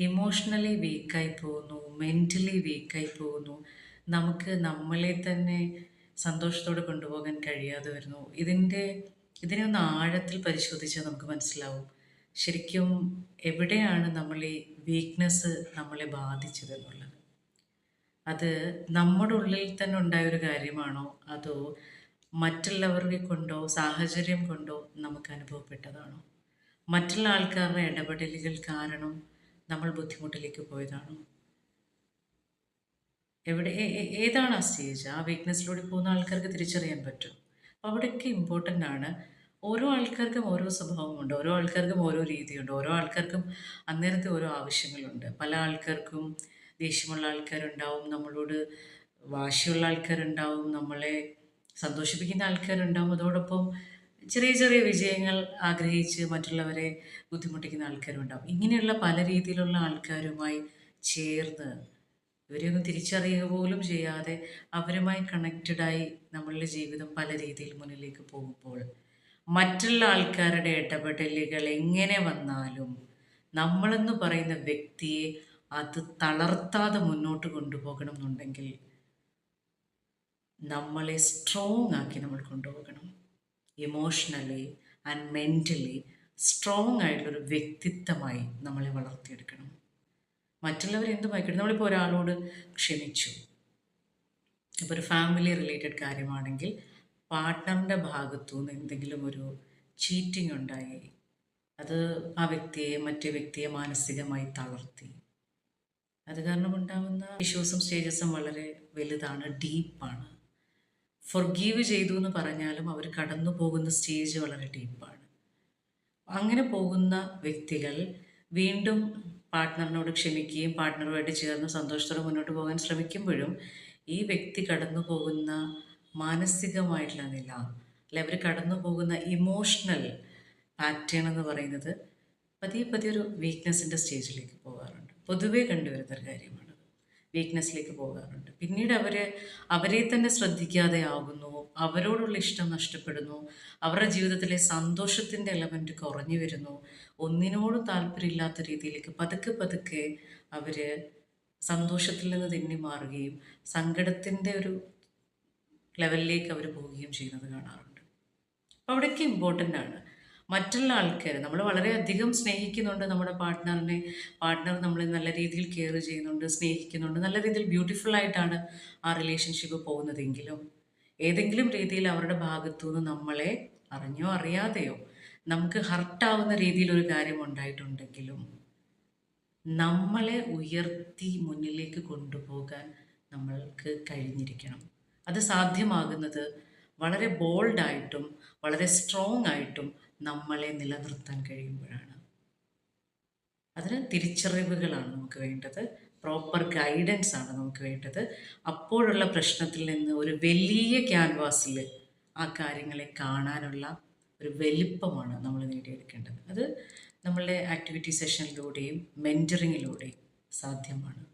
Emotionally വീക്കായി പോകുന്നു mentally വീക്കായി പോകുന്നു. നമുക്ക് നമ്മളെ തന്നെ സന്തോഷത്തോടെ കൊണ്ടുപോകാൻ കഴിയാതെ വരുന്നു. ഇതിന്റെ ഇതിനെ ഒന്ന് ആഴത്തിൽ പരിശോധിച്ചാൽ നമുക്ക് മനസ്സിലാവും. ശരിക്കും എവിടെയാണ് നമ്മൾ ഈ വീക്ക്നെസ് നമ്മളെ ബാധിച്ചത് എന്നുള്ളത്? അത് നമ്മുടെ ഉള്ളിൽ തന്നെ ഉണ്ടായൊരു കാര്യമാണോ? അതോ മറ്റുള്ളവരെ കൊണ്ടോ സാഹചര്യം കൊണ്ടോ നമുക്ക് അനുഭവപ്പെട്ടതാണോ? മറ്റുള്ള ആൾക്കാരുടെ ഇടപെടലുകൾ കാരണം നമ്മൾ ബുദ്ധിമുട്ടിലേക്ക് പോയതാണോ? എവിടെ ഏതാണ് ആ സ്റ്റേജ് ആ വീക്ക്നെസ്സിലൂടെ പോകുന്ന ആൾക്കാർക്ക് തിരിച്ചറിയാൻ പറ്റും. അവിടെയൊക്കെ ഇമ്പോർട്ടന്റ് ആണ്. ഓരോ ആൾക്കാർക്കും ഓരോ സ്വഭാവമുണ്ട് ഓരോ ആൾക്കാർക്കും ഓരോ രീതിയുണ്ട് ഓരോ ആൾക്കാർക്കും അന്നേരത്തെ ഓരോ ആവശ്യങ്ങളുണ്ട്. പല ആൾക്കാർക്കും ദേഷ്യമുള്ള ആൾക്കാരുണ്ടാവും നമ്മളോട് വാശിയുള്ള ആൾക്കാരുണ്ടാവും നമ്മളെ സന്തോഷിപ്പിക്കുന്ന ആൾക്കാരുണ്ടാവും. അതോടൊപ്പം ചെറിയ ചെറിയ വിജയങ്ങൾ ആഗ്രഹിച്ച് മറ്റുള്ളവരെ ബുദ്ധിമുട്ടിക്കുന്ന ആൾക്കാരുണ്ടാവും. ഇങ്ങനെയുള്ള പല രീതിയിലുള്ള ആൾക്കാരുമായി ചേർന്ന് ഇവരെയൊന്നും തിരിച്ചറിയുക പോലും ചെയ്യാതെ അവരുമായി കണക്റ്റഡായി നമ്മളുടെ ജീവിതം പല രീതിയിൽ മുന്നിലേക്ക് പോകുമ്പോൾ മറ്റുള്ള ആൾക്കാരുടെ ഇടപെടലുകൾ എങ്ങനെ വന്നാലും നമ്മളെന്ന് പറയുന്ന വ്യക്തിയെ അത് തളർത്താതെ മുന്നോട്ട് കൊണ്ടുപോകണം എന്നുണ്ടെങ്കിൽ നമ്മളെ സ്ട്രോങ് ആക്കി നമ്മൾ കൊണ്ടുപോകണം. ഇമോഷണലി ആൻഡ് മെന്റലി സ്ട്രോങ് ആയിട്ടുള്ളൊരു വ്യക്തിത്വമായി നമ്മളെ വളർത്തിയെടുക്കണം. മറ്റുള്ളവർ എന്ത് വായിക്കണം നമ്മളിപ്പോൾ ഒരാളോട് ക്ഷമിച്ചു. ഇപ്പോൾ ഒരു ഫാമിലി റിലേറ്റഡ് കാര്യമാണെങ്കിൽ പാർട്ട്ണറിന്റെ ഭാഗത്തു നിന്ന് എന്തെങ്കിലും ഒരു ചീറ്റിംഗ് ഉണ്ടായി അത് ആ വ്യക്തിയെ മറ്റു വ്യക്തിയെ മാനസികമായി തളർത്തി. അത് കാരണം ഉണ്ടാകുന്ന ഇഷ്യൂസും സ്റ്റേജസും വളരെ വലുതാണ് ഡീപ്പാണ് ഫൊർഗീവ് ചെയ്തു എന്ന് പറഞ്ഞാലും അവർ കടന്നു പോകുന്ന സ്റ്റേജ് വളരെ ഡീപ്പാണ് അങ്ങനെ പോകുന്ന വ്യക്തികൾ വീണ്ടും പാർട്ട്ണറിനോട് ക്ഷമിക്കുകയും പാർട്ട്ണറുമായിട്ട് ചേർന്ന് സന്തോഷത്തോടെ മുന്നോട്ട് പോകാൻ ശ്രമിക്കുമ്പോഴും ഈ വ്യക്തി കടന്നു പോകുന്ന മാനസികമായിട്ടുള്ള നില അല്ലെ അവർ കടന്നു പോകുന്ന ഇമോഷണൽ പാറ്റേൺ എന്ന് പറയുന്നത് പതിയെ പതിയെ ഒരു വീക്ക്നെസ്സിന്റെ സ്റ്റേജിലേക്ക് പോകാറുണ്ട്. പൊതുവേ കണ്ടുവരുന്ന ഒരു കാര്യമാണ്. വീക്ക്നെസ്സിലേക്ക് പോകാറുണ്ട്. പിന്നീട് അവർ അവരെ തന്നെ ശ്രദ്ധിക്കാതെ ആകുന്നു അവരോടുള്ള ഇഷ്ടം നഷ്ടപ്പെടുന്നു അവരുടെ ജീവിതത്തിലെ സന്തോഷത്തിന്റെ എലമെന്റ് കുറഞ്ഞു വരുന്നു ഒന്നിനോടും താല്പര്യമില്ലാത്ത രീതിയിലേക്ക് പതുക്കെ പതുക്കെ അവർ സന്തോഷത്തിൽ നിന്ന് തെന്നി മാറുകയും സങ്കടത്തിന്റെ ഒരു ലെവലിലേക്ക് അവർ പോവുകയും ചെയ്യുന്നത് കാണാറുണ്ട്. അപ്പോൾ അവിടെയൊക്കെ ഇമ്പോർട്ടന്റ് ആണ്. മറ്റുള്ള ആൾക്കാർ നമ്മൾ വളരെയധികം സ്നേഹിക്കുന്നുണ്ട് നമ്മുടെ പാർട്ട്ണറിനെ. പാർട്ട്ണർ നമ്മളെ നല്ല രീതിയിൽ കെയർ ചെയ്യുന്നുണ്ട് സ്നേഹിക്കുന്നുണ്ട്. നല്ല രീതിയിൽ ബ്യൂട്ടിഫുൾ ആയിട്ടാണ് ആ റിലേഷൻഷിപ്പ് പോകുന്നതെങ്കിലും ഏതെങ്കിലും രീതിയിൽ അവരുടെ ഭാഗത്തു നിന്ന് നമ്മളെ അറിഞ്ഞോ അറിയാതെയോ നമുക്ക് ഹർട്ടാവുന്ന രീതിയിൽ ഒരു കാര്യം ഉണ്ടായിട്ടുണ്ടെങ്കിലും നമ്മളെ ഉയർത്തി മുന്നിലേക്ക് കൊണ്ടുപോകാൻ നമ്മൾക്ക് കഴിഞ്ഞിരിക്കണം. അത് സാധ്യമാകുന്നത് വളരെ ബോൾഡായിട്ടും വളരെ സ്ട്രോങ് ആയിട്ടും നമ്മളെ നിലനിർത്താൻ കഴിയുമ്പോഴാണ്. അതിന് തിരിച്ചറിവുകളാണ് നമുക്ക് വേണ്ടത്. പ്രോപ്പർ ഗൈഡൻസ് ആണ് നമുക്ക് വേണ്ടത്. അപ്പോഴുള്ള പ്രശ്നത്തിൽ നിന്ന് ഒരു വലിയ ക്യാൻവാസിൽ ആ കാര്യങ്ങളെ കാണാനുള്ള ഒരു വലിപ്പമാണ് നമ്മൾ നേടിയെടുക്കേണ്ടത്. അത് നമ്മളുടെ ആക്ടിവിറ്റി സെഷനിലൂടെയും മെന്ററിങ്ങിലൂടെയും സാധ്യമാണ്.